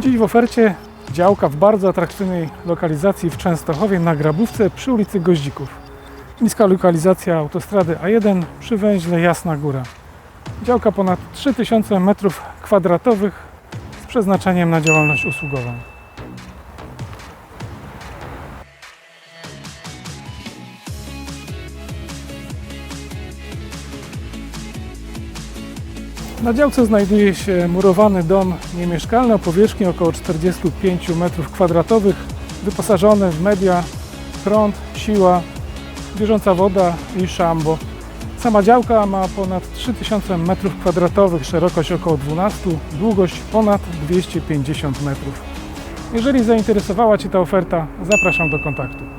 Dziś w ofercie działka w bardzo atrakcyjnej lokalizacji w Częstochowie na Grabówce przy ulicy Goździków. Niska lokalizacja autostrady A1 przy węźle Jasna Góra. Działka ponad 3000 m2 z przeznaczeniem na działalność usługową. Na działce znajduje się murowany dom niemieszkalny o powierzchni około 45 m2, wyposażony w media, prąd, siła, bieżąca woda i szambo. Sama działka ma ponad 3000 m2, szerokość około 12, długość ponad 250 metrów. Jeżeli zainteresowała Cię ta oferta, zapraszam do kontaktu.